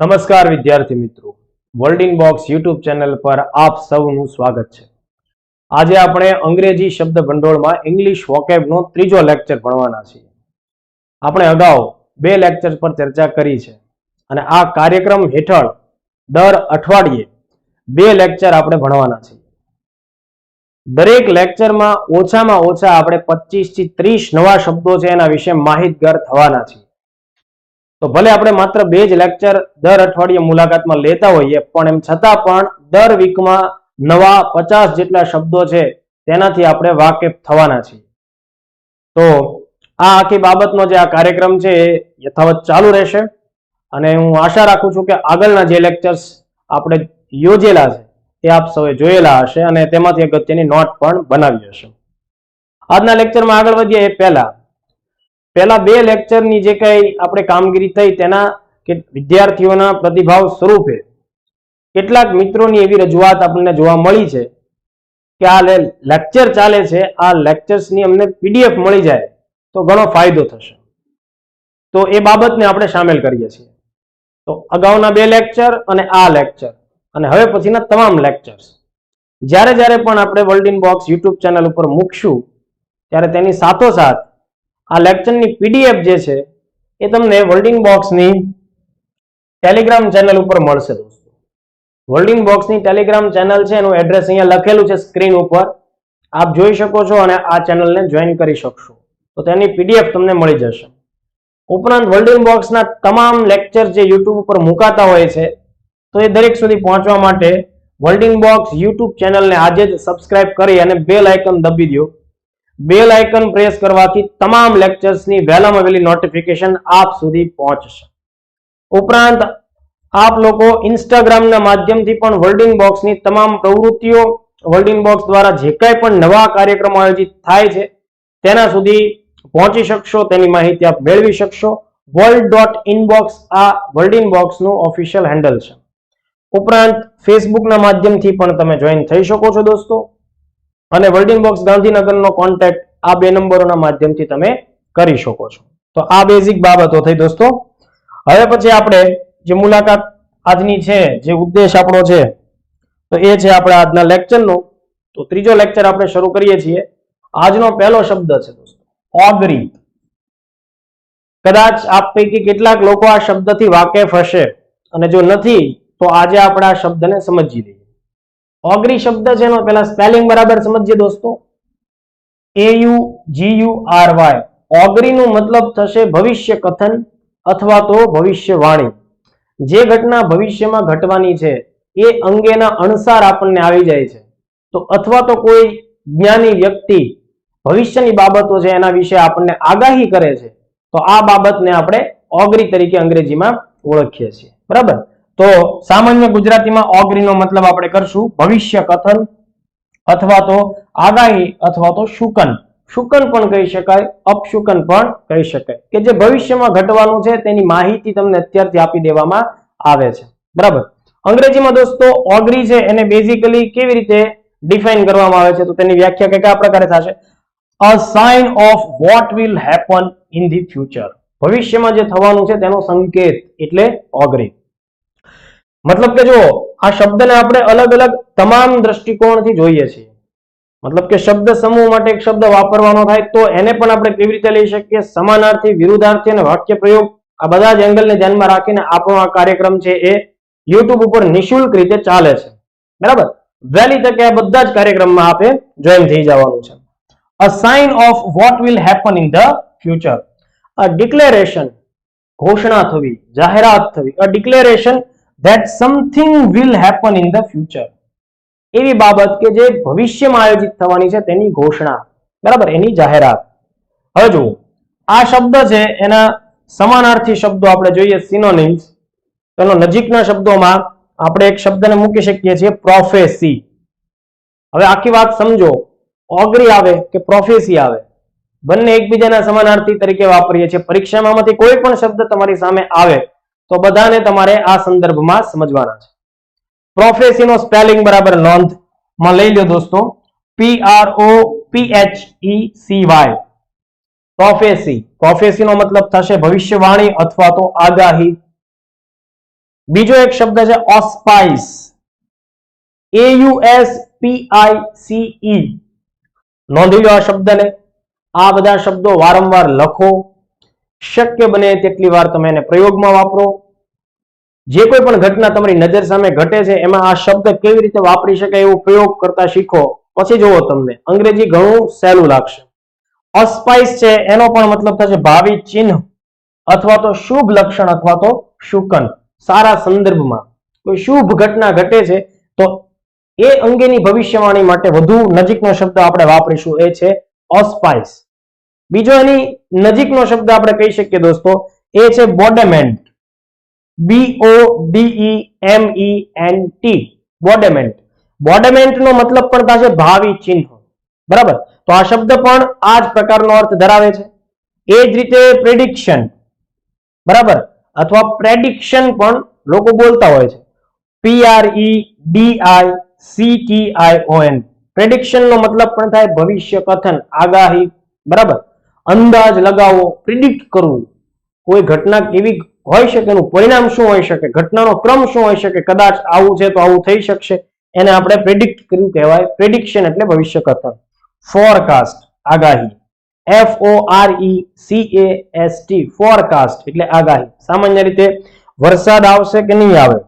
નમસ્કાર વિદ્યાર્થી મિત્રો. World in box YouTube channel પર આપ સૌનું સ્વાગત છે. આજે આપણે અંગ્રેજી શબ્દ ભંડોળમાં ઇંગ્લિશ વોકેબનો ત્રીજો લેક્ચર ભણવાના છીએ. આપણે અગાઉ બે લેક્ચર પર ચર્ચા કરી છે અને આ કાર્યક્રમ હેઠળ દર અઠવાડિયે બે લેક્ચર આપણે ભણવાના છીએ. દરેક લેક્ચરમાં ઓછામાં ઓછા આપણે પચીસથી ત્રીસ નવા શબ્દો છે એના વિશે માહિતગાર થવાના છીએ. તો ભલે આપણે માત્ર બે જ લેક્ચર દર અઠવાડિયે મુલાકાતમાં લેતા હોઈએ, પણ એમ છતાં પણ દર વીકમાં નવા પચાસ જેટલા શબ્દો છે, તેનાથી આપણે વાકેફ થવાના છીએ. તો આ આખી બાબતનો જે આ કાર્યક્રમ છે, એ યથાવત ચાલુ રહેશે. અને હું આશા રાખું છું કે આગળના જે લેક્ચર્સ આપણે યોજેલા છે તે આપ સૌએ જોયેલા હશે અને તેમાંથી અગત્યની નોટ પણ બનાવી હશે. આજના લેક્ચરમાં આગળ વધીએ એ પહેલા પહેલા બે લેક્ચરની જે કઈ આપણે કામગીરી થઈ તેના વિદ્યાર્થીઓના પ્રતિભાવ સ્વરૂપે કેટલાક મિત્રોની એવી રજૂઆત આપણને જોવા મળી છે કે આ લેક્ચર ચાલે છે, આ લેક્ચર્સની અમને પીડીએફ મળી જાય તો ઘણો ફાયદો થશે. તો એ બાબતને આપણે સામેલ કરીએ છીએ. તો અગાઉના બે લેક્ચર અને આ લેક્ચર અને હવે પછીના તમામ લેક્ચર્સ જ્યારે જ્યારે પણ આપણે world in box YouTube channel ઉપર મૂકશું, ત્યારે તેની સાથોસાથ આ લેક્ચરની પીડીએફ જે છે, એ તમને વર્લ્ડિંગ બોક્સની ટેલિગ્રામ ચેનલ ઉપર મળશે દોસ્તો. વર્લ્ડિંગ બોક્સની ટેલિગ્રામ ચેનલ છે, એનું એડ્રેસ અહીંયા લખેલું છે સ્ક્રીન ઉપર. આપ જોઈ શકો છો અને આ ચેનલને જોઈન કરી શકશો. તો તેની પીડીએફ તમને મળી જશે. ઉપરાંત વર્લ્ડિંગ બોક્સના તમામ લેક્ચર જે યુટ્યુબ ઉપર મુકાતા હોય છે, તો એ દરેક સુધી પહોંચવા માટે વર્લ્ડિંગ બોક્સ યુટ્યુબ ચેનલને આજે જ સબસ્ક્રાઇબ કરી અને બેલ આઇકન દબી દો. બેલ આઇકન પ્રેસ કરવાથી તમામ લેક્ચર્સની વહેલામાં વહેલી નોટિફિકેશન આપ સુધી પહોંચશે. ઉપરાંત, આપ લોકો ઇન્સ્ટાગ્રામના માધ્યમથી પણ વર્લ્ડિંગ બોક્સની તમામ પ્રવૃત્તિઓ વર્લ્ડિંગ બોક્સ દ્વારા જે કાંઈ પણ નવા કાર્યક્રમો આયોજિત થાય છે, તેના સુધી પહોંચી શકશો, તેની માહિતી આપ મેળવી શકશો. વર્લ્ડ ડોટ ઇનબોક્સ આ વર્લ્ડ બોક્સનું ઓફિશિયલ હેન્ડલ છે. ઉપરાંત ફેસબુકના માધ્યમથી પણ તમે જોઈન થઈ શકો છો દોસ્તો. અને વર્લ્ડિંગ બોક્સ ગાંધીનગરનો કોન્ટેક્ટ આ બે નંબરોના માધ્યમથી તમે કરી શકો છો. તો આ બેઝિક બાબતો થઈ દોસ્તો. હવે પછી આપણે જે મુલાકાત આજની છે, જે ઉદ્દેશ આપણો છે, તો એ છે આપણે આજના લેક્ચરનો તો ત્રીજો લેક્ચર આપણે શરૂ કરીએ છીએ. આજનો પહેલો શબ્દ છે દોસ્તો ઓગરી કદાચ આપ પૈકી કેટલાક લોકો આ શબ્દથી વાકેફ હશે અને જો નથી, તો આજે આપણે આ શબ્દને સમજી લઈએ ઓગરી શબ્દ છે એનો પેલા સ્પેલિંગ બરાબર સમજીએ દોસ્તો. A U G U R Y ઓગરીનું મતલબ થશે ભવિષ્ય કથન અથવા તો ભવિષ્યવાણી. જે ઘટના ભવિષ્યમાં ઘટવાની છે, એ અંગેના અણસાર આપણને આવી જાય છે. તો અથવા તો કોઈ જ્ઞાની વ્યક્તિ ભવિષ્યની બાબતો છે એના વિશે આપણને આગાહી કરે છે, તો આ બાબતને આપણે ઓગરી તરીકે અંગ્રેજીમાં ઓળખીએ છીએ. બરાબર? તો સામાન્ય ગુજરાતીમાં ઓગરીનો મતલબ આપણે કરશું ભવિષ્ય કથન અથવા તો આગાહી અથવા તો શુકન. શુકન પણ કહી શકાય, અપશુકન પણ કહી શકાય. કે જે ભવિષ્યમાં ઘટવાનું છે તેની માહિતી તમને અત્યારથી આપી દેવામાં આવે છે. બરાબર? અંગ્રેજીમાં દોસ્તો, ઓગરી છે એને બેઝિકલી કેવી રીતે ડિફાઇન કરવામાં આવે છે? તો તેની વ્યાખ્યા કઈ કયા પ્રકારે થશે. A sign of what will happen in the future ભવિષ્યમાં જે થવાનું છે તેનો સંકેત, એટલે ઓગરી. મતલબ કે જો આ શબ્દને આપણે અલગ અલગ તમામ દ્રષ્ટિકોણથી જોઈએ છીએ. મતલબ કે શબ્દ સમૂહ માટે એક શબ્દ વાપરવાનો થાય તો એને પણ આપણે કેવી રીતે લઈ શકીએ? સમાનાર્થી, વિરુદ્ધાર્થી અને વાક્ય પ્રયોગ આ બધા જ એંગલને ધ્યાનમાં રાખીને આપણો આ કાર્યક્રમ છે એ યુટ્યુબ ઉપર નિઃશુલ્ક રીતે ચાલે છે. બરાબર? વહેલી તકે આ બધા જ કાર્યક્રમમાં આપે જોઈન થઈ જવાનું છે. A sign of what will happen in the future a declaration ઘોષણા થવી, જાહેરાત થવી. A declaration that something will happen in the future એવી બાબત કે જે ભવિષ્યમાં આયોજિત થવાની છે તેની ઘોષણા. બરાબર? એની જાહેરાત. હવે જુઓ. આ શબ્દ છે એના સમાનાર્થી શબ્દો આપણે જોઈએ સિનોનિમ્સ તેનો નજીકના શબ્દોમાં આપણે એક શબ્દને મૂકી શકીએ છીએ પ્રોફેસી હવે આખી વાત સમજો. ઓગરી આવે કે પ્રોફેસી આવે? બંને એકબીજાના સમાનાર્થી તરીકે વાપરીએ છીએ. પરીક્ષામાં કોઈ પણ શબ્દ તમારી સામે આવે. તો બધાને તમારે આ સંદર્ભમાં સમજવાના છે. પ્રોફેસી નો સ્પેલિંગ બરાબર નોંધમાં લઈ લો દોસ્તો. P R O P H E C Y prophecy prophecy નો મતલબ થશે ભવિષ્યવાણી અથવા તો આગાહી. બીજો એક શબ્દ છે ઓસ્પાઇસ એ યુ નોંધી લો આ શબ્દને. આ બધા શબ્દો વારંવાર લખો. શક્ય બને તેટલી વાર તમે એને પ્રયોગમાં વાપરો. જે કોઈ પણ ઘટના તમારી નજર સામે ઘટે છે, એમાં આ શબ્દ કેવી રીતે વાપરી શકાય એવો પ્રયોગ કરતા શીખો. પછી જુઓ તમને. અંગ્રેજી ઘણું સહેલું લાગશે. ઓસ્પાઇસ છે, એનો પણ મતલબ થશે ભાવિ ચિહ્ન અથવા તો શુભ લક્ષણ અથવા તો શુકન. સારા સંદર્ભમાં. કોઈ શુભ ઘટના ઘટે છે, તો એ અંગેની ભવિષ્યવાણી માટે વધુ નજીકનો શબ્દ આપણે વાપરીશું. એ છે ઓસ્પાઇસ બીજો એની નજીકનો શબ્દ આપણે કહી શકીએ દોસ્તો, એ છે bodement. B O D E M E N T bodement bodement. નો મતલબ પણ થશે ભાવિ ચિહ્ન. બરાબર? તો આ શબ્દ પણ આ જ પ્રકારનો અર્થ ધરાવે છે. એ જ રીતે પ્રેડિક્શન. બરાબર? અથવા પ્રેડિક્શન પણ લોકો બોલતા હોય છે. P R E I C T I O N prediction નો મતલબ પણ થાય ભવિષ્ય કથન, આગાહી. બરાબર? અંદાજ લગાવો પ્રિડિક્ટ કરવું કોઈ ઘટના કેવી હોઈ શકે, એનું પરિણામ શું હોઈ શકે, ઘટનાનો ક્રમ શું હોઈ શકે, કદાચ આવું છે તો આવું થઈ શકશે. એને આપણે પ્રેડિક્ટ કર્યું કહેવાય પ્રેડિક્શન એટલે ભવિષ્ય કથન. ફોરકાસ્ટ આગાહી. F O R E C A S T forecast એટલે આગાહી. સામાન્ય રીતે વરસાદ આવશે કે નહીં આવે?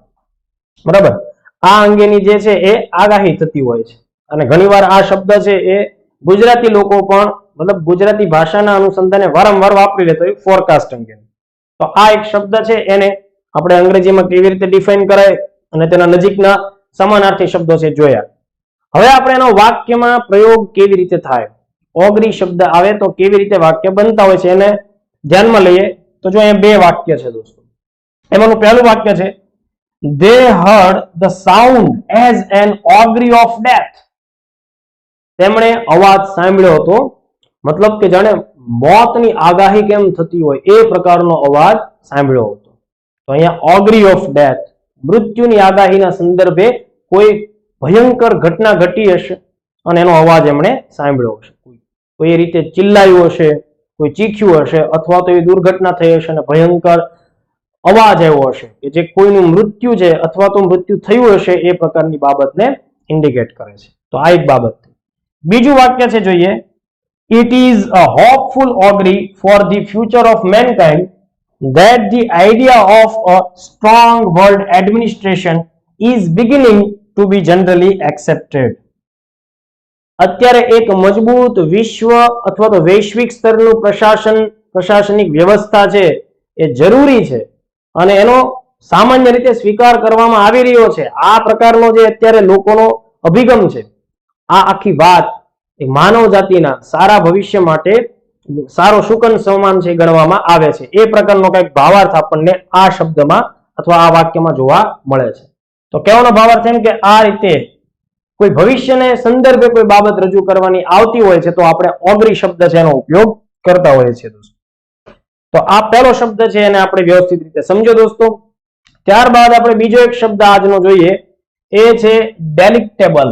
બરાબર? આ અંગેની જે છે એ આગાહી થતી હોય છે. અને ઘણીવાર આ શબ્દ છે એ ગુજરાતી લોકો પણ મતલબ ગુજરાતી ભાષાના અનુસંધાને વારંવાર વાપરી લેતો હોય ફોરકાસ્ટ અંગે. તો આ એક શબ્દ છે, એને આપણે અંગ્રેજીમાં કેવી રીતે ડિફાઇન કરાય અને તેના નજીકના સમાનાર્થી શબ્દો છે જોયા. હવે આપણે એનો વાક્યમાં પ્રયોગ કેવી રીતે થાય? ઓગરી શબ્દ આવે તો કેવી રીતે વાક્ય બનતા હોય છે એને ધ્યાનમાં લઈએ. તો જો અહીંયા બે વાક્ય છે દોસ્તો. એમાંનું પહેલું વાક્ય છે, they heard the sound as an augury of death. તેમણે અવાજ સાંભળ્યો હતો, મતલબ કે જાણે મોતની આગાહી કેમ થતી હોય એ પ્રકારનો અવાજ સાંભળ્યો હતો. તો અહીંયા ઓગરી ઓફ ડેથ મૃત્યુની આગાહીના સંદર્ભે કોઈ ભયંકર ઘટના ઘટી હશે અને એનો અવાજ એમણે સાંભળ્યો હશે. કોઈ એ રીતે ચિલ્લાયું હશે, કોઈ ચીખ્યું હશે અથવા તો એ દુર્ઘટના થઈ હશે અને ભયંકર અવાજ આવ્યો હશે કે જે કોઈનું મૃત્યુ છે અથવા તો મૃત્યુ થયું હશે એ પ્રકારની બાબતને ઇન્ડિકેટ કરે છે. તો આ એક બાબત બીજું વાક્ય છે જોઈએ. It is a hopeful augury for the future of mankind that the idea of a strong world administration is beginning to be generally accepted અત્યારે એક મજબૂત વિશ્વ અથવા તો વૈશ્વિક સ્તરનું પ્રશાસન, પ્રશાસનિક વ્યવસ્થા છે એ જરૂરી છે અને એનો સામાન્ય રીતે સ્વીકાર કરવામાં આવી રહ્યો છે. આ પ્રકારનો જે અત્યારે લોકોનો અભિગમ છે. આ આખી વાત એ માનવ જાતિના સારા ભવિષ્ય માટે સારો શુકન સમાન છે ગણવામાં આવે છે. એ પ્રકારનો કંઈક ભાવાર્થ આપણને આ શબ્દમાં અથવા આ વાક્યમાં જોવા મળે છે. તો કહેવાનો ભાવાર્થ એમ કે આ રીતે કોઈ ભવિષ્યને સંદર્ભે કોઈ બાબત રજૂ કરવાની આવતી હોય છે તો આપણે ઓગરી શબ્દ છે એનો ઉપયોગ કરતા હોઈએ છીએ દોસ્તો. તો આ પહેલો શબ્દ છે એને આપણે વ્યવસ્થિત રીતે સમજો દોસ્તો. ત્યારબાદ આપણે બીજો એક શબ્દ આજનો જોઈએ. એ છે ડેલિક્ટેબલ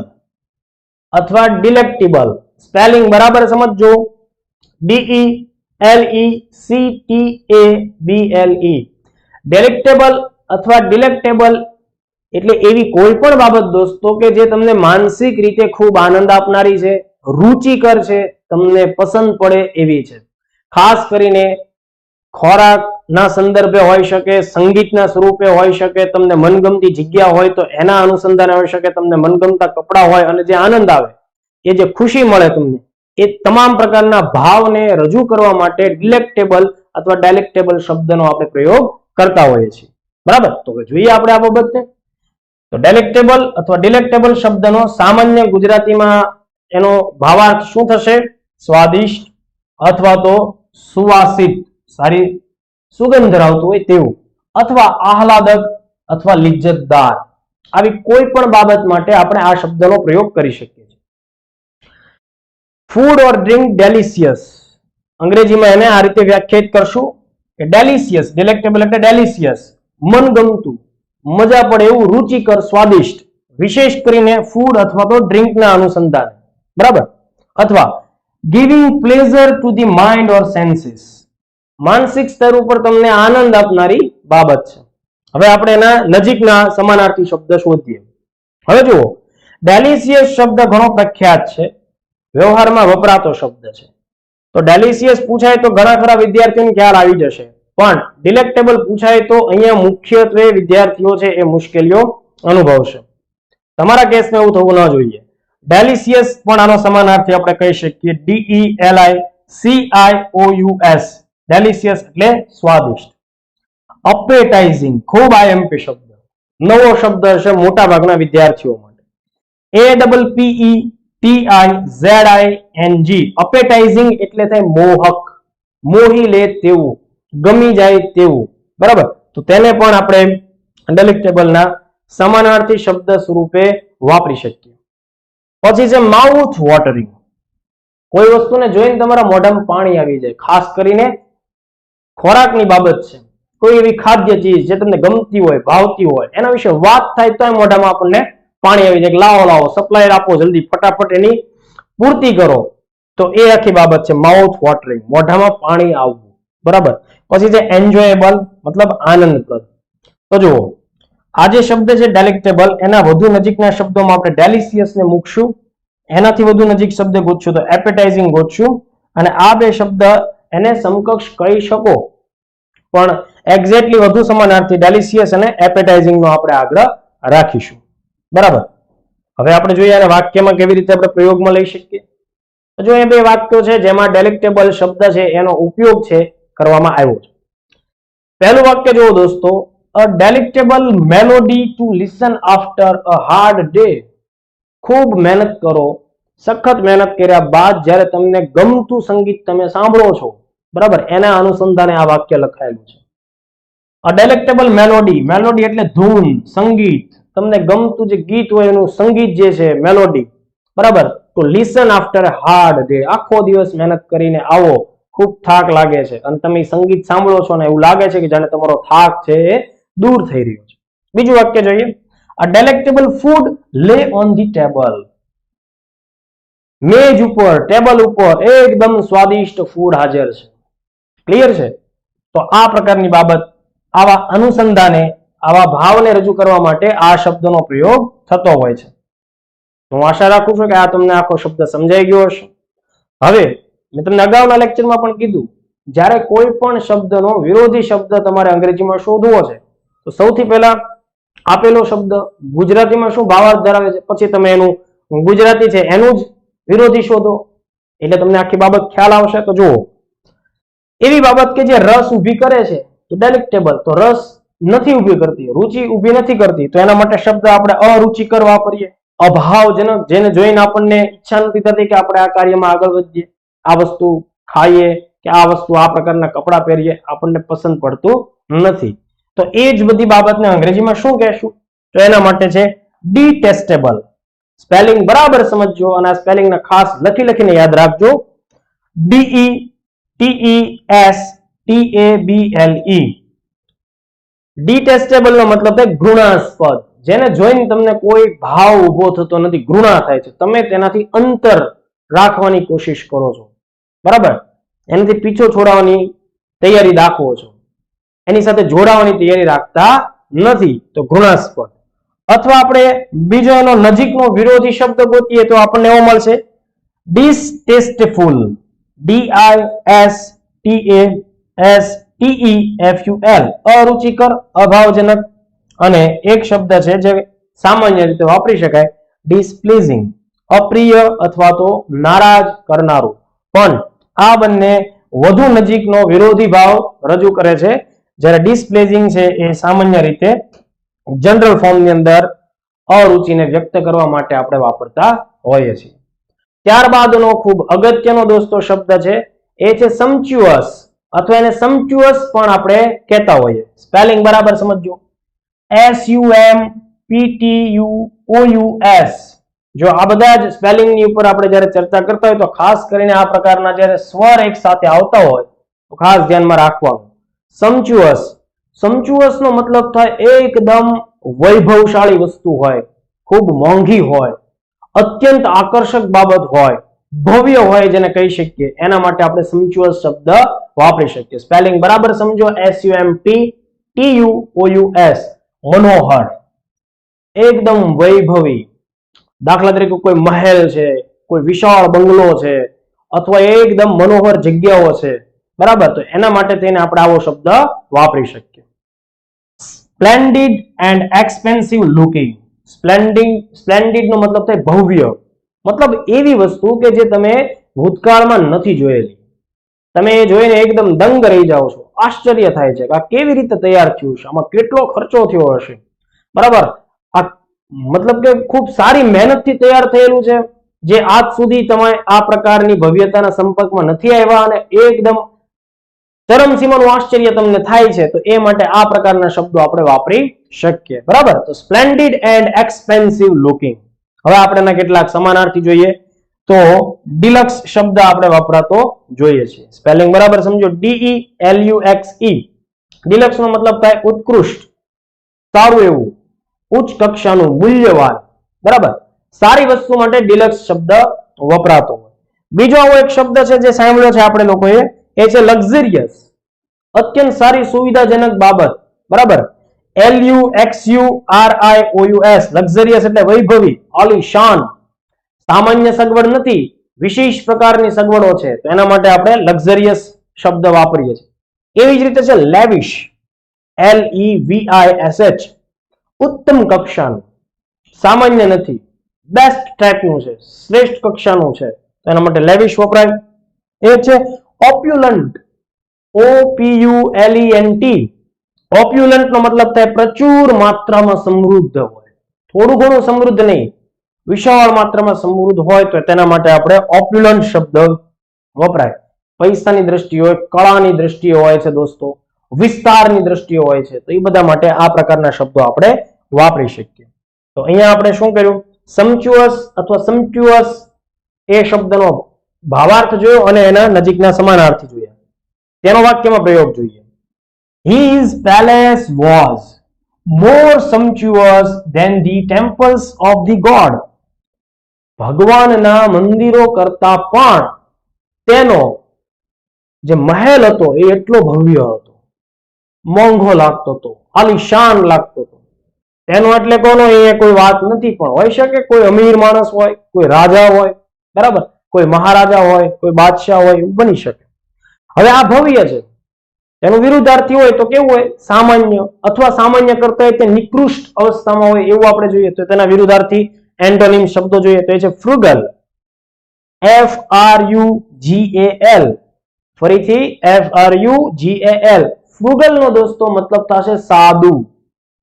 અથવા ડિલેક્ટેબલ સ્પેલિંગ બરાબર સમજજો. D E L E C T A B L E delectable અથવા ડિલેક્ટેબલ એટલે એવી કોઈ પણ બાબત દોસ્તો કે જે તમને માનસિક રીતે ખૂબ આનંદ આપનારી છે, રુચિકર છે, તમને પસંદ પડે એવી છે. ખાસ કરીને ખોરાકના સંદર્ભે હોઈ શકે, સંગીતના સ્વરૂપે હોઈ શકે, તમને મનગમતી જગ્યા હોય તો એના અનુસંધાને હોઈ શકે, તમને મનગમતા કપડાં હોય અને જે આનંદ આવે, એ જે ખુશી મળે તમને, એ તમામ પ્રકારના ભાવને રજૂ કરવા માટે ડિલેક્ટેબલ અથવા ડાયલેક્ટેબલ શબ્દનો આપણે પ્રયોગ કરતા હોઈએ છીએ. બરાબર? તો જોઈએ આપણે આ બાબતને. તો ડાયલેક્ટેબલ અથવા ડિલેક્ટેબલ શબ્દનો સામાન્ય ગુજરાતીમાં એનો ભાવાર્થ શું થશે? સ્વાદિષ્ટ અથવા તો સુવાસિત. સારી સુગંધ ધરાવતું હોય તેવું. અથવા આહલાદક અથવા લિજ્જતદાર. આવી કોઈ પણ બાબત માટે આપણે આ શબ્દનો પ્રયોગ કરી શકીએ છીએ. ફૂડ ઓર ડ્રિંક ડેલિસિયસ અંગ્રેજીમાં એને આ રીતે વ્યાખ્યાયિત કરશું કે ડેલિશિયસ ડિલેક્ટેબલ એટલે ડેલિસિયસ મનગમતું, મજા પડે એવું રુચિકર, સ્વાદિષ્ટ. વિશેષ કરીને ફૂડ અથવા તો ડ્રિંકના અનુસંધાન. બરાબર? અથવા giving pleasure to the mind or senses માનસિક સ્તર ઉપર તમને આનંદ આપનારી બાબત છે. હવે આપણે એના નજીકના સમાનાર્થી શબ્દ શોધીએ. હવે જુઓ. ડેલિસિયસ શબ્દ ઘણો પ્રખ્યાત છે. વ્યવહારમાં વપરાતો શબ્દ છે. તો ડેલિસિયસ પૂછાય તો ઘણા ખરા વિદ્યાર્થીઓને ખ્યાલ આવી જશે. પણ ડિલેક્ટેબલ પૂછાય તો અહીંયા મુખ્યત્વે વિદ્યાર્થીઓ છે એ મુશ્કેલીઓ અનુભવશે. તમારા કેસમાં એવું થવું ન જોઈએ. ડેલિસિયસ પણ આનો સમાનાર્થી આપણે કહી શકીએ. D E L I C I O U S. Delicious એટલે સ્વાદિષ્ટ. અપેટાઇઝિંગ ખૂબ આઈએમપી શબ્દ. નવો શબ્દ હશે મોટા ભાગના વિદ્યાર્થીઓ માટે. A double P E T I Z I N G appetizing એટલે થાય મોહક. મોહી લે તેવું. ગમી જાય તેવું. બરાબર? તો તેને પણ આપણે ડેલેક્ટેબલના સમાનાર્થી શબ્દ સ્વરૂપે વાપરી શકીએ. પછી છે માઉથ વોટરિંગ કોઈ વસ્તુને જોઈને તમારા મોઢામાં પાણી આવી જાય. ખાસ કરીને ખોરાકની બાબત છે. કોઈ એવી ખાદ્ય ચીજ જે તમને ગમતી હોય, ભાવતી હોય, એના વિશે વાત થાય તો મોઢામાં આપણને પાણી આવી જાય લાવો લાવો સપ્લાયર આપો, જલ્દી, ફટાફટ એની પૂર્તિ કરો. તો એ આખી બાબત છે માઉથ વોટરિંગ મોઢામાં પાણી આવવું. બરાબર? પછી છે એન્જોયેબલ મતલબ આનંદપ્રદ. તો જુઓ, આ જે શબ્દ છે ડેલેક્ટેબલ એના વધુ નજીકના શબ્દોમાં આપણે ડેલિસિયસ ને મૂકશું. એનાથી વધુ નજીક શબ્દ ગોતશું તો એપેટાઇઝિંગ ગોતશું. અને આ બે શબ્દ એને સમકક્ષ કહી શકો. પણ એક્ઝેક્ટલી વધુ સમાનાર્થી ડેલિસિયસ અને એપેટાઇઝિંગનો આપણે આગ્રહ રાખીશું. બરાબર? હવે આપણે જોઈએ આને વાક્યમાં કેવી રીતે આપણે પ્રયોગમાં લઈ શકીએ. જો એ બે વાક્યો છે જેમાં ડેલેક્ટેબલ શબ્દ છે, એનો ઉપયોગ છે, કરવામાં આવ્યો છે. પહેલું વાક્ય જુઓ દોસ્તો a delectable melody to listen after a hard day ખૂબ મહેનત કરો સખત મહેનત કર્યા બાદ જ્યારે તમને ગમતું સંગીત તમે સાંભળો છો, બરાબર, એના અનુસંધાને આ વાક્ય લખાયેલું છે. અડેલેક્ટેબલ મેલોડી મેલોડી એટલે ધૂન, સંગીત. તમને ગમતું જે ગીત હોય એનું સંગીત જે છે મેલોડી બરાબર? તો લિસન આફ્ટર હાર્ડ ડે આખો દિવસ મહેનત કરીને આવો, ખૂબ થાક લાગે છે. અને તમે સંગીત સાંભળો છો ને એવું લાગે છે કે જાણે તમારો થાક છે એ દૂર થઈ રહ્યો છે. બીજું વાક્ય જોઈએ. A delectable food lay on the table મેજ ઉપર, ટેબલ ઉપર એકદમ સ્વાદિષ્ટ ફૂડ હાજર છે. ક્લિયર છે? તો આ પ્રકારની બાબત, આવા અનુસંધાને, આવા ભાવને રજૂ કરવા માટે આ શબ્દનો પ્રયોગ થતો હોય છે. હું આશા રાખું છું કે આ તમને આખો શબ્દ સમજાઈ ગયો હશે. હવે, મેં તમને અગાઉના લેક્ચરમાં પણ કીધું, જ્યારે કોઈ પણ શબ્દનો વિરોધી શબ્દ તમારે અંગ્રેજીમાં શોધવો છે, તો સૌથી પહેલા આપેલો શબ્દ ગુજરાતીમાં શું ભાવાર્થ ધરાવે છે? પછી તમે એનું, ગુજરાતી છે, એનું જ વિરોધી શોધો. એટલે તમને આખી બાબત ખ્યાલ આવશે, તો જુઓ. એવી બાબત કે જે રસ ઊભી કરે છે, તો ડેલેક્ટેબલ તો રસ નથી ઊભી કરતી, રુચિ ઊભી નથી કરતી, તો એના માટે શબ્દ આપણે અરુચિકર વાપરીએ. અભાવજનક જેને જોઈને આપણને ઈચ્છા નથી થતી કે આપણે આ કાર્યમાં આગળ વધીએ. આ વસ્તુ ખાઈએ કે આ વસ્તુ આ પ્રકારના કપડાં પહેરીએ, આપણને પસંદ પડતું નથી. તો એ જ બધી બાબતને અંગ્રેજીમાં શું કહેશું? તો એના માટે છે ડીટેસ્ટેબલ સ્પેલિંગ બરાબર સમજજો અને આ સ્પેલિંગને ખાસ લખી લખીને યાદ રાખજો. D E T E S T A B L E detestable નો મતલબ ઘૃણાસ્પદ. જેને જોઈને તમને કોઈ ભાવ ઊભો થતો નથી, ઘૃણા થાય છે. તમે તેનાથી અંતર રાખવાની કોશિશ કરો છો. બરાબર? એનાથી પીછો છોડાવવાની તૈયારી દાખવો છો. એની સાથે જોડાવાની તૈયારી રાખતા નથી. તો ઘૃણાસ્પદ. અથવા આપણે બીજો એનો નજીકનો વિરોધી શબ્દ ગોતીએ તો આપણને એવો મળશે. Distasteful. D I S T A S T E F U L. અરુચિકર, અભાવજનક અને એક શબ્દ છે જે સામાન્ય રીતે વાપરી શકાય. ડિસપ્લીઝિંગ. અપ્રિય અથવા તો નારાજ કરનારું. પણ આ બંને વધુ નજીકનો વિરોધી ભાવ રજૂ કરે છે. જ્યારે ડિસપ્લેઝિંગ છે એ સામાન્ય રીતે જનરલ ફોર્મની અંદર અરુચિને વ્યક્ત કરવા માટે આપણે વાપરતા હોઈએ છીએ. ત્યારબાદનો ખૂબ અગત્યનો દોસ્તો શબ્દ છે, એ છે સમચ્યુઅસ અથવા એને સમચ્યુઅસ પણ આપણે કહેતા હોઈએ. સ્પેલિંગ બરાબર સમજજો. S U M P U O U S જો આ બધા જ સ્પેલિંગની ઉપર આપણે જ્યારે ચર્ચા કરતા હોય તો ખાસ કરીને આ પ્રકારના જ્યારે સ્વર એક સાથે આવતા હોય, તો ખાસ ધ્યાનમાં રાખવાનું. સમચ્યુઅસ સમચ્યુઅસ નો મતલબ થાય એકદમ વૈભવશાળી વસ્તુ હોય, ખૂબ મોંઘી હોય, અત્યંત આકર્ષક બાબત હોય, ભવ્ય હોય જેને કહી શકીએ. એના માટે આપણે સમચ્યુઅસ શબ્દ વાપરી શકીએ. સ્પેલિંગ બરાબર સમજો S M P T U S મનોહર. એકદમ વૈભવી. દાખલા તરીકે કોઈ મહેલ છે, કોઈ વિશાળ બંગલો છે, અથવા એકદમ મનોહર જગ્યાઓ છે, બરાબર? તો એના માટે થઈને આપણે આવો શબ્દ વાપરી શકીએ. Splendid and expensive looking splendid splendid નો મતલબ થાય ભવ્ય. મતલબ એવી વસ્તુ કે જે તમે ભૂતકાળમાં નથી જોયેલી. તમે એ જોઈને એકદમ દંગ રહી જાઓ છો. આશ્ચર્ય થાય છે કે આ કેવી રીતે તૈયાર થયું છે? આમાં કેટલો ખર્ચો થયો હશે? બરાબર? આ મતલબ કે ખૂબ સારી મહેનતથી તૈયાર થયેલું છે. જે આજ સુધી તમે આ પ્રકારની ભવ્યતાના સંપર્કમાં નથી આવ્યા અને એકદમ ચરમસીમાનું આશ્ચર્ય તમને થાય છે, તો એ માટે આ પ્રકારના શબ્દો આપણે વાપરી શકીએ. બરાબર? તો સ્પ્લેન્ડિડ એન્ડ એક્સપેન્સિવ લુકિંગ. હવે આપણે કેટલાક સમાનાર્થી જોઈએ. તો ડિલક્સ શબ્દ આપણે વાપરાતો જોઈએ છીએ. સ્પેલિંગ બરાબર સમજો D E L X E. Deluxe નો મતલબ થાય ઉત્કૃષ્ટ, સારું એવું, ઉચ્ચ કક્ષાનું મૂલ્યવાન. બરાબર? સારી વસ્તુ માટે ડિલક્સ શબ્દ વપરાતો હોય. બીજો આવો એક શબ્દ છે જે સાંભળ્યો છે આપણે લોકોએ એ છે લક્ઝરિયસ અત્યંત સારી સુવિધાજનક બાબત. બરાબર? L U X U R I O S luxurious એટલે વૈભવી, આલિશાન. સામાન્ય સગવડ નથી, વિશેષ પ્રકારની સગવડો છે. તો એના માટે આપણે લક્ઝરિયસ શબ્દ વાપરીએ છીએ. એવી જ રીતે છે lavish L E V I S H ઉત્તમ કક્ષાનું. સામાન્ય નથી. બેસ્ટ ટાઈપનું છે. શ્રેષ્ઠ કક્ષાનું છે. એના માટે લેવિશ વપરાય. એ છે ઓપ્યુલન્ટ ઓ પી ઓપ્યુલન્ટ નો મતલબ થાય પ્રચુર માત્રામાં સમૃદ્ધ હોય. થોડું ઘણું સમૃદ્ધ નહીં. વિશાળ માત્રામાં સમૃદ્ધ હોય તો તેના માટે આપણે ઓપ્યુલન્ટ શબ્દ વપરાય. પૈસાની દ્રષ્ટિએ હોય, કળાની દ્રષ્ટિએ હોય છે દોસ્તો. વિસ્તારની દ્રષ્ટિએ હોય છે. તો એ બધા માટે આ પ્રકારના શબ્દો આપણે વાપરી શકીએ. તો અહીંયા આપણે શું કર્યું? સમચ્યુઅસ અથવા સમચ્યુઅસ એ શબ્દનો ભાવાર્થ જોયો અને એના નજીકના સમાનાર્થી જોયા. તેનો વાક્યમાં પ્રયોગ જોઈએ. His palace was more sumptuous than the temples of the god ભગવાનના મંદિરો કરતા પણ તેનો જે મહેલ હતો એ એટલો ભવ્ય હતો. મોંઘો લાગતો હતો, આલિશાન લાગતો હતો. તેનો એટલે કોનો એ કોઈ વાત નથી, પણ હોઈ શકે કોઈ અમીર માણસ હોય, કોઈ રાજા હોય, બરાબર? કોઈ મહારાજા હોય, કોઈ બાદશાહ હોય, એવું બની શકે. હવે આ ભવ્ય છે. એનું વિરુદ્ધાર્થી હોય તો કેવું હોય? સામાન્ય અથવા સામાન્ય કરતા તે નિકૃષ્ટ અવસ્થામાં હોય એવું આપણે જોઈએ તો તેના વિરુદ્ધાર્થી એન્ટોનિમ શબ્દો જોઈએ તો એ છે frugal. F R U G L ફરીથી F R U G L frugal નો દોસ્તો મતલબ થશે સાદું.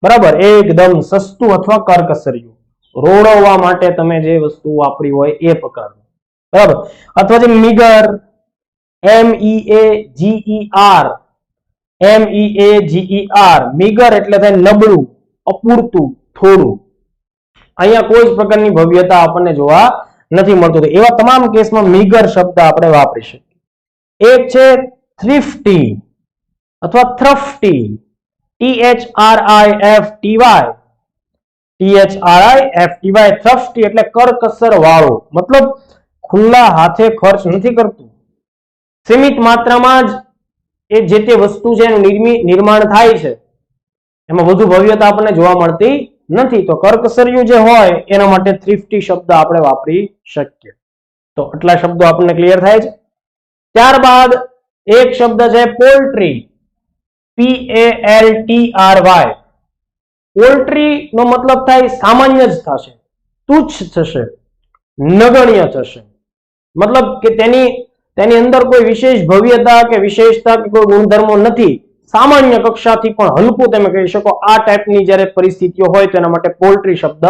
બરાબર? એકદમ સસ્તું અથવા કરકસર્યું. રોડવવા માટે તમે જે વસ્તુ વાપરી હોય એ પ્રકારનું બરાબર? અથવા જે meager, M E A G E R, M E A G E R, meager એટલે થાય નબળું, અપૂરતું, થોડું. અહીંયા કોઈ જ પ્રકારની ભવ્યતા આપણને જોવા નથી મળતું. એવા તમામ કેસમાં મિગર શબ્દ આપણે વાપરી શકીએ. એક છે થ્રિફ્ટી અથવા thrifty. T H R I F T Y. H R I F T thrifty એટલે કરકસર વાળો મતલબ ખુલ્લા હાથે ખર્ચ નથી કરતું. સીમિત માત્રામાં જ એ જે તે વસ્તુ છે એનું નિર્માણ થાય છે. એમાં વધુ ભવ્યતા આપણને જોવા મળતી નથી. તો કર્કસર્યું જે હોય, એના માટે થ્રિફ્ટી શબ્દ આપણે વાપરી શકીએ. તો આટલા શબ્દો આપણને ક્લિયર થાય છે. ત્યારબાદ એક શબ્દ છે paltry P A L T R Y paltry નો મતલબ થાય સામાન્ય જ થશે. તુચ્છ થશે. નગણ્ય થશે. મતલબ કે તેની તેની અંદર કોઈ વિશેષ ભવ્યતા કે વિશેષતા કે કોઈ ગુણધર્મો નથી. સામાન્ય કક્ષાથી પણ હલકું તમે કહી શકો, આ ટાઈપની જ્યારે પરિસ્થિતિઓ હોય તો એના માટે પોલ્ટ્રી શબ્દ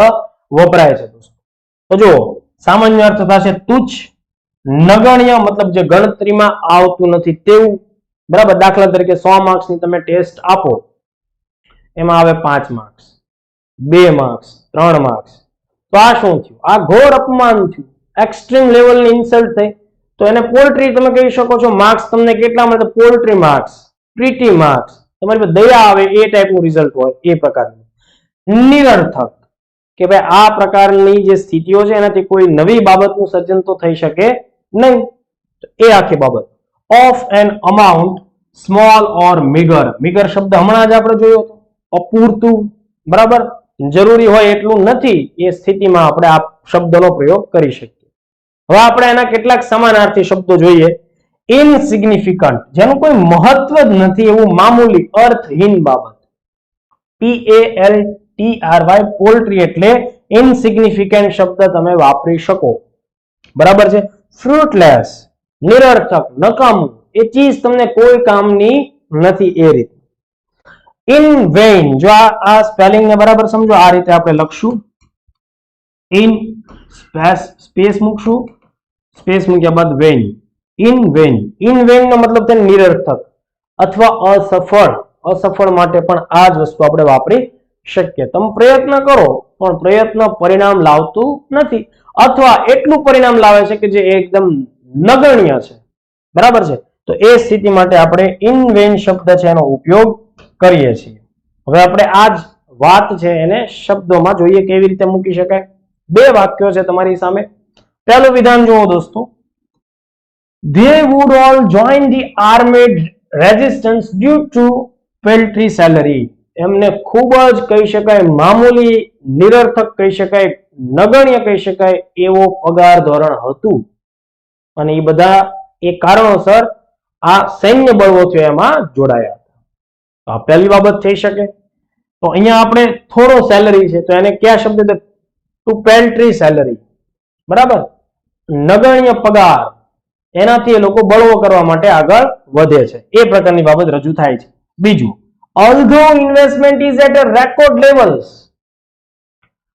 વપરાય છે દોસ્તો. તો જુઓ, સામાન્ય અર્થ થશે તુચ્છ, નગણ્ય, મતલબ જે ગણતરીમાં આવતું નથી તેવું. બરાબર? દાખલા તરીકે સો માર્ક્સની તમે ટેસ્ટ આપો. એમાં આવે પાંચ માર્ક્સ, બે માર્ક્સ, ત્રણ માર્ક્સ. તો આ શું થયું? આ ઘોર અપમાન થયું. એક્સ્ટ્રીમ લેવલની ઇન્સલ્ટ થઈ. તો એને પોલ્ટ્રી તમે કહી શકો છો માર્ક્સ તમને કેટલા મળે પોલ્ટ્રી માર્ક્સ પ્રીટી માર્ક્સ તમારી દયા આવે એ ટાઈપનું રિઝલ્ટ હોય એ પ્રકારનું. નિરર્થક કે ભાઈ આ પ્રકારની જે સ્થિતિઓ છે એનાથી કોઈ નવી બાબતનું સર્જન તો થઈ શકે નહીં. એ આખી બાબત. Of an amount small or meagre meagre શબ્દ હમણાં જ આપણે જોયો અપૂરતું, બરાબર? જરૂરી હોય એટલું નથી. એ સ્થિતિમાં આપણે આ શબ્દનો પ્રયોગ કરી શકીએ. હવે આપણે એના કેટલાક સમાનાર્થી શબ્દો જોઈએ. ઇનસિગ્નિફિકન્ટ જેનું કોઈ મહત્વ જ નથી એવું મામૂલી અર્થહીન બાબત. P A L T R Y paltry એટલે ઇનસિગ્નિફિકન્ટ શબ્દ તમે વાપરી શકો. બરાબર છે? ફ્રુટલેસ નિરર્થક, નકામું, એ ચીજ તમને કોઈ કામની નથી એ રીતે. ઇન વેઇન જો આ સ્પેલિંગને બરાબર સમજો, આ રીતે આપણે લખશું. ઇન સ્પેસ સ્પેસ મૂકશું. સ્પેસ મૂક્યા બાદ vain. In vain. In vain નો મતલબ છે નિરર્થક અથવા અસફળ. અસફળ માટે પણ આ જ વસ્તુ આપણે વાપરી શકીએ. તમે પ્રયત્ન કરો, પણ પ્રયત્ન પરિણામ લાવતું નથી. અથવા એટલું પરિણામ લાવે છે કે જે એકદમ નગણ્ય છે. બરાબર છે? તો એ સ્થિતિ માટે આપણે ઇન વેઇન શબ્દ છે એનો ઉપયોગ કરીએ છીએ. હવે આપણે આ જ વાત છે એને શબ્દોમાં જોઈએ કેવી રીતે મૂકી શકાય. બે વાક્યો છે તમારી સામે. પહેલું વિધાન જુઓ દોસ્તો. They would all join the armed resistance due to peltry salary. એમને ખૂબ જ કહી શકાય મામૂલી, નિરર્થક કહી શકાય, નગણ્ય કહી શકાય એવો પગાર ધોરણ હતું. અને એ બધા એ કારણોસર આ સૈન્ય બળવો થયો એમાં જોડાયા હતા. તો આ પહેલી બાબત થઈ શકે. તો અહીંયા આપણે થોડો સેલરી છે, તો એને કયા શબ્દ ટુ પેલ્ટ્રી સેલરી બરાબર? નગણ્ય પગાર. એનાથી એ લોકો બળવો કરવા માટે આગળ વધે છે. એ પ્રકારની બાબત રજૂ થાય છે. બીજું, although investment is at a record levels,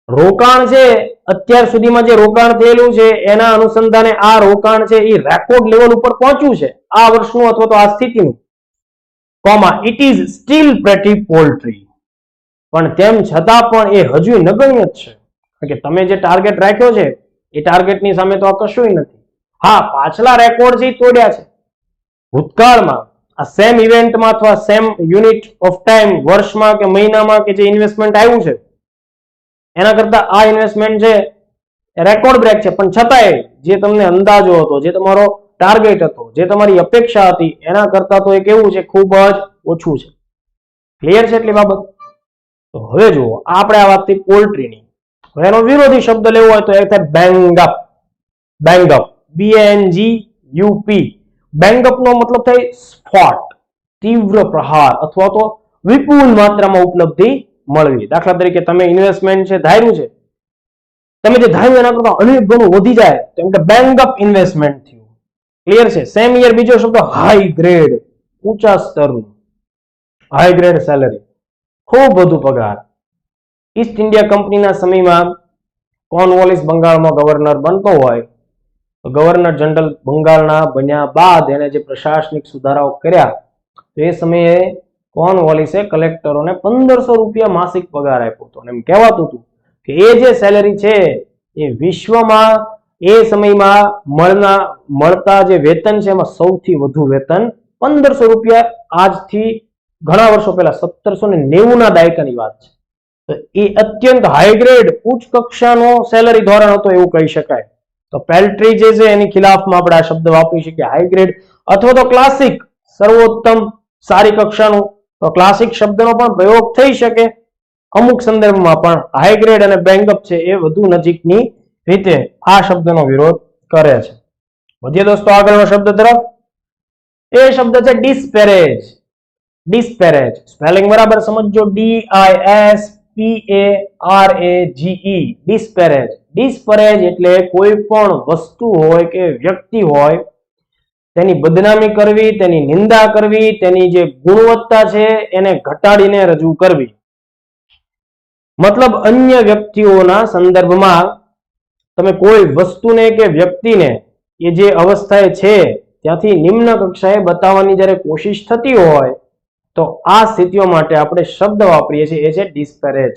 રોકાણ છે, અત્યાર સુધીમાં જે રોકાણ થયેલું છે, એના અનુસંધાને આ રોકાણ છે એ રેકોર્ડ લેવલ ઉપર પહોંચ્યું છે. આ વર્ષનું અથવા તો આ સ્થિતિનું. Comma it is still pretty paltry પણ તેમ છતાં પણ એ હજુ નગણ્ય જ છે. કે તમે જે ટાર્ગેટ રાખ્યો છે, એ ટાર્ગેટની સામે તો આ કશું નથી. હા, પાછલા રેકોર્ડ જે તોડ્યા છે, ભૂતકાળમાં, આ સેમ ઇવેન્ટમાં અથવા સેમ યુનિટ ઓફ ટાઈમ વર્ષમાં કે મહિનામાં કે જે ઇન્વેસ્ટમેન્ટ આવ્યું છે, એના કરતા આ ઇન્વેસ્ટમેન્ટ છે રેકોર્ડ બ્રેક છે. પણ છતાંય, જે તમને અંદાજો હતો, જે તમારો ટાર્ગેટ હતો, જે તમારી અપેક્ષા હતી, એના કરતા તો એ કેવું છે, ખૂબ જ ઓછું છે. ક્લિયર છે એટલી બાબત? તો હવે જુઓ, આપણે આ વાતથી પોલ્ટ્રીની એનો વિરોધી શબ્દ લેવો હોય તો એ થાય bang bang up B up BNG UP bang up નો મતલબ થાય સ્ફોટ તીવ્ર પ્રહાર અથવા તો વિપુલ માત્રામાં ઉપલબ્ધિ મળવી. દાખલા તરીકે તમે ઇન્વેસ્ટમેન્ટ છે, ધાર્યું છે. તમે જે ધાર્યું એના કરતા અનેક ગણું વધી જાય. તો એમ કે બેંગઅપ ઇન્વેસ્ટમેન્ટ થયું. ક્લિયર છે? સેમ યર બીજો શબ્દ હાઈ ગ્રેડ ઊંચા સ્તરનું. હાઈ ગ્રેડ સેલરી ખૂબ વધુ પગાર. ઈસ્ટ ઇન્ડિયા કંપનીના સમયમાં કોર્નવોલિસ બંગાળમાં ગવર્નર બનતો હોય, તો ગવર્નર જનરલ બંગાળના બન્યા બાદ એને જે પ્રશાસનિક સુધારાઓ કર્યા, તો એ સમયે કોર્નવોલિસે કલેક્ટરોને પંદરસો રૂપિયા માસિક પગાર આપ્યો હતો. એમ કહેવાતું હતું કે એ જે સેલેરી છે, એ વિશ્વમાં એ સમયમાં મળના, મળતા જે વેતન છે, એમાં સૌથી વધુ વેતન પંદરસો રૂપિયા આજથી ઘણા વર્ષો પહેલા સત્તરસો ને નેવું ના દાયકાની વાત છે. તો એ અત્યંત હાઈગ્રેડ ઉચ્ચ કક્ષાનો સેલરી ધોરણ હતો એવું કહી શકાય. તો પેલ્ટ્રી જે છે એની ખિલાફમાં આપણે આ શબ્દ વાપરી શકીએ. હાઈગ્રેડ અથવા તો ક્લાસિક સર્વોત્તમ સારી કક્ષાનું. તો ક્લાસિક શબ્દનો પણ પ્રયોગ થઈ શકે. અમુક સંદર્ભમાં પણ હાઈગ્રેડ અને બેંગઅપ છે એ વધુ નજીકની રીતે આ શબ્દનો વિરોધ કરે છે. વધીએ દોસ્તો આગળનો શબ્દ તરફ. એ શબ્દ છે ડિસ્પેરેજ ડિસ્પેરેજ સ્પેલિંગ બરાબર સમજો ડી આઈ એસ એટલે કોઈ પણ વસ્તુ હોય કે વ્યક્તિ હોય, તેની બદનામી કરવી, તેની નિંદા કરવી, તેની જે ગુણવત્તા છે એને ઘટાડીને રજૂ કરવી. મતલબ અન્ય વ્યક્તિઓના સંદર્ભમાં તમે કોઈ વસ્તુને કે વ્યક્તિને એ જે અવસ્થાએ છે, ત્યાંથી નિમ્ન કક્ષાએ બતાવવાની જ્યારે કોશિશ થતી હોય તો આ સ્થિતિઓ માટે આપણે શબ્દ વાપરીએ છીએ, એ છે ડિસ્પેરેજ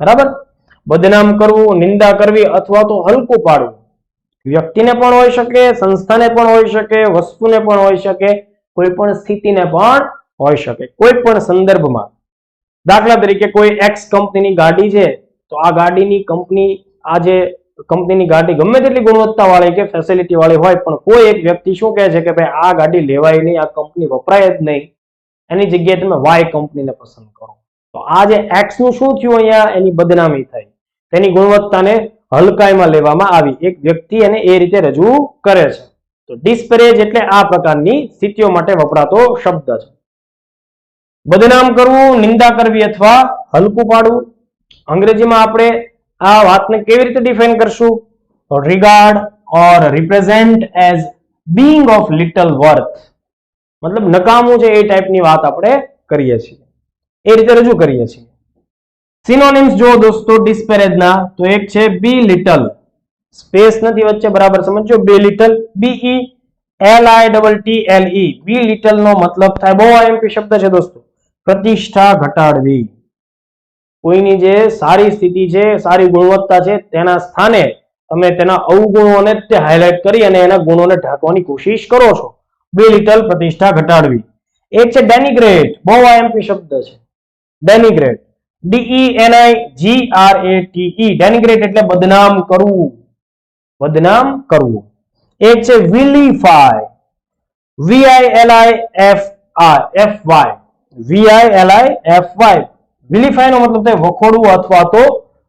બરાબર? બદનામ કરવું, નિંદા કરવી અથવા તો હલકું પાડવું. વ્યક્તિને પણ હોઈ શકે, સંસ્થાને પણ હોઈ શકે, વસ્તુને પણ હોઈ શકે કોઈ પણ સ્થિતિને પણ હોઈ શકે. કોઈ પણ સંદર્ભમાં. દાખલા તરીકે કોઈ એક્સ કંપનીની ગાડી છે, તો આ ગાડીની કંપની, આ જે કંપનીની ગાડી ગમે તેટલી ગુણવત્તા વાળી કે ફેસિલિટી વાળી હોય, પણ કોઈ એક વ્યક્તિ શું કહે છે કે, ભાઈ, આ ગાડી લેવાય નહીં, આ કંપની વપરાય જ નહીં. એની જગ્યાએ તમે વાય કંપનીને પસંદ કરો. તો આ જે એક્સનું શું થયું અહીંયા? એની બદનામી થઈ. તેની ગુણવત્તાને હલકાઈમાં લેવામાં આવી. એક વ્યક્તિ એને એ રીતે રજૂ કરે છે. તો ડિસ્પરેજ એટલે આ પ્રકારની સ્થિતિઓ માટે વપરાતો શબ્દ છે. બદનામ કરવું, નિંદા કરવી અથવા હલકું પાડવું? અંગ્રેજીમાં આપણે આ વાતને કેવી રીતે ડિફાઇન કરશું? Regard or represent as being of little worth મતલબ નકામું છે એ ટાઈપની વાત આપણે કરીએ છીએ. એ રીતે રજૂ કરીએ છીએ. સિનોનિમ્સ જો દોસ્તો ડિસ્પેરેજના તો એક છે બી લિટલ સ્પેસ નથી વચ્ચે, બરાબર સમજો belittle B E L I double T L E belittle નો મતલબ થાય, બહુ આઈએમપી શબ્દ છે દોસ્તો. પ્રતિષ્ઠા ઘટાડવી. કોઈની જે સારી સ્થિતિ છે, સારી ગુણવત્તા છે, તેના સ્થાને તમે તેના અવગુણોને તે હાઇલાઇટ કરી અને એના ગુણોને ઢાંકવાની કોશિશ કરો છો. બે લિટલ પ્રતિષ્ઠા ઘટાડવી. એક છે ડેનિગ્રેટ બહુ આઈએમપી શબ્દ છે. Denigrate D E N I G R A T E denigrate એટલે બદનામ કરવું. બદનામ કરવું. એક છે vilify. V I L I F R F Y V I L I F Y vilify નો મતલબ થાય વખોડવું અથવા તો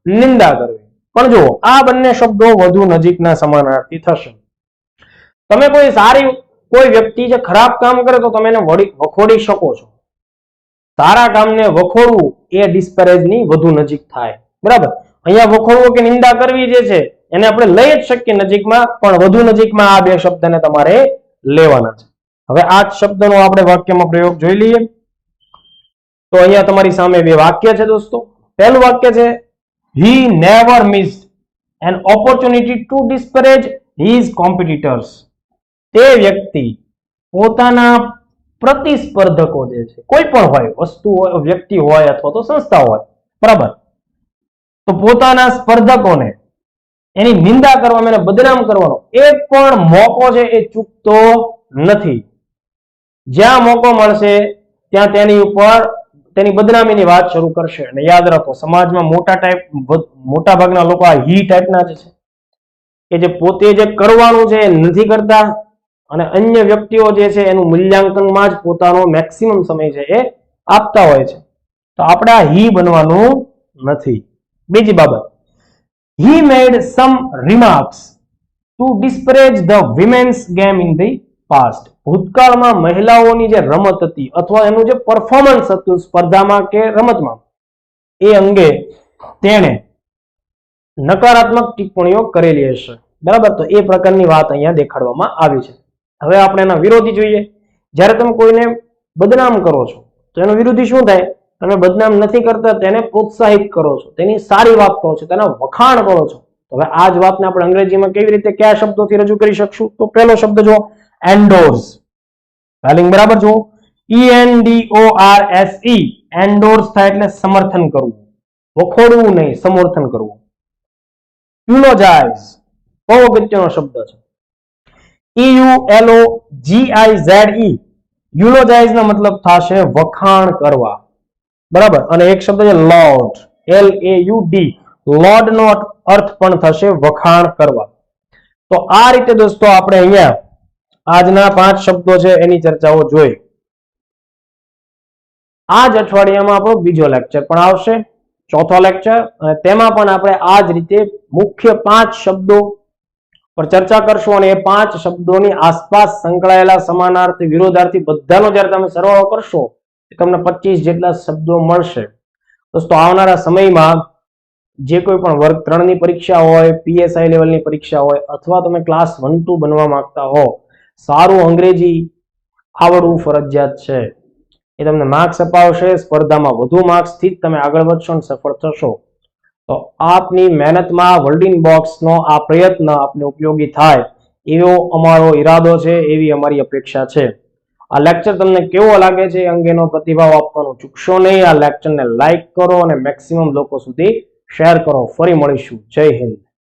નિંદા કરવી. પણ જુઓ, આ બંને શબ્દો વધુ નજીકના સમાનાર્થી થશે. તમે કોઈ સારી કોઈ વ્યક્તિ જે ખરાબ કામ કરે તો તમે એને વખોડી શકો છો. સારા કામને વખોડવું એ disparage વધુ નજીક થાય. બરાબર? અહીંયા વખોડવું કે નિંદા કરવી જે છે, એને આપણે લઈ જ શકીએ નજીકમાં, પણ વધુ નજીકમાં આ બે શબ્દને તમારે લેવાના છે. હવે આ શબ્દનો આપણે વાક્યમાં પ્રયોગ જોઈ લઈએ. તો અહીંયા તમારી સામે બે વાક્ય છે દોસ્તો. પહેલું વાક્ય છે he never missed an opportunity to disparage his competitors. તે વ્યક્તિ પોતાના પ્રતિસ્પર્ધકો જે છે, કોઈ પણ હોય, વસ્તુ હોય, વ્યક્તિ હોય અથવા તો સંસ્થા હોય, બરાબર? તો પોતાના સ્પર્ધકોને એની નિંદા કરવામાં, એને બદનામ કરવાનો એક પણ મોકો છે એ ચૂકતો નથી. જ્યાં મોકો મળશે, ત્યાં તેની ઉપર તેની બદનામીની વાત શરૂ કરશે. અને યાદ રાખો, સમાજમાં મોટા ટાઈપ મોટા ભાગના લોકો આ હી ટાઈપના જ છે. કે જે પોતે જે કરવાનું છે એ નથી કરતા અને અન્ય વ્યક્તિઓ જે છે એનું મૂલ્યાંકનમાં જ પોતાનો મેક્સિમમ સમય છે એ આપતા હોય છે. તો આપણે આ હી બનવાનું નથી. બીજી બાબત. He made some remarks to disparage the women's game in the past. ભૂતકાળમાં મહિલાઓની જે રમત હતી અથવા એનું જે પરફોર્મન્સ હતું સ્પર્ધામાં કે રમતમાં, એ અંગે તેણે નકારાત્મક ટિપ્પણીઓ કરેલી હશે. બરાબર? તો એ પ્રકારની વાત અહીંયા દેખાડવામાં આવી છે. હવે આપણે એના વિરોધી જોઈએ. જ્યારે તમે કોઈને બદનામ કરો છો, તો એનો વિરોધી શું થાય? તમે બદનામ નથી કરતા, તેને પ્રોત્સાહિત કરો છો. તેની સારી વાત કહો છો, તેના વખાણ કરો છો. તો હવે આ જ વાતને આપણે અંગ્રેજીમાં કેવી રીતે કયા શબ્દોથી રજૂ કરી શકશું? તો પહેલો શબ્દ જો એન્ડોર્સ સ્પેલિંગ બરાબર જુઓ. E N R S E endorse થાય એટલે સમર્થન કરવું. વખોડવું નહીં, સમર્થન કરવું. યુલોજાઇઝ બહુ અગત્યનો શબ્દ છે. ઈ જીઆઈ ઝેડ ઈ યુલોજાઇઝ મતલબ થશે વખાણ કરવા. બરાબર? અને એક શબ્દ છે laud L A U D laud નો અર્થ પણ થશે વખાણ કરવા. તો આ રીતે દોસ્તો આપણે અહીંયા આજના પાંચ શબ્દો છે એની ચર્ચાઓ જોઈ. આ જ અઠવાડિયામાં આપણો બીજો લેક્ચર પણ આવશે. ચોથો લેક્ચર. અને તેમાં પણ આપણે આ જ રીતે મુખ્ય પાંચ શબ્દો પર ચર્ચા કરશું અને એ પાંચ શબ્દોની આસપાસ સંકળાયેલા સમાનાર્થી વિરોધાર્થી બધાનો જ્યારે તમે સરવાળો કરશો તમને પચીસ જેટલા શબ્દો મળશે. દોસ્તો, આવનારા સમયમાં જે કોઈ પણ વર્ગ ત્રણની પરીક્ષા હોય, પીએસઆઈ લેવલની પરીક્ષા હોય, અથવા તમે ક્લાસ વન ટુ બનવા માંગતા હો, સારું અંગ્રેજી આવડવું ફરજિયાત છે. એ તમને માર્ક્સ અપાવશે, સ્પર્ધામાં વધુ માર્ક્સથી જ તમે આગળ વધશો અને સફળ થશો. તો આપની મહેનતમાં વર્લ્ડિંગ બોક્સનો આ પ્રયત્ન આપને ઉપયોગી થાય એવો અમારો ઈરાદો છે, એવી અમારી અપેક્ષા છે. આ લેક્ચર તમને કેવો લાગે છે એ અંગેનો પ્રતિભાવ આપવાનું ચૂકશો નહીં. આ લેક્ચરને લાઇક કરો અને મેક્સિમમ લોકો સુધી શેર કરો. ફરી મળીશું. જય હિન્દ.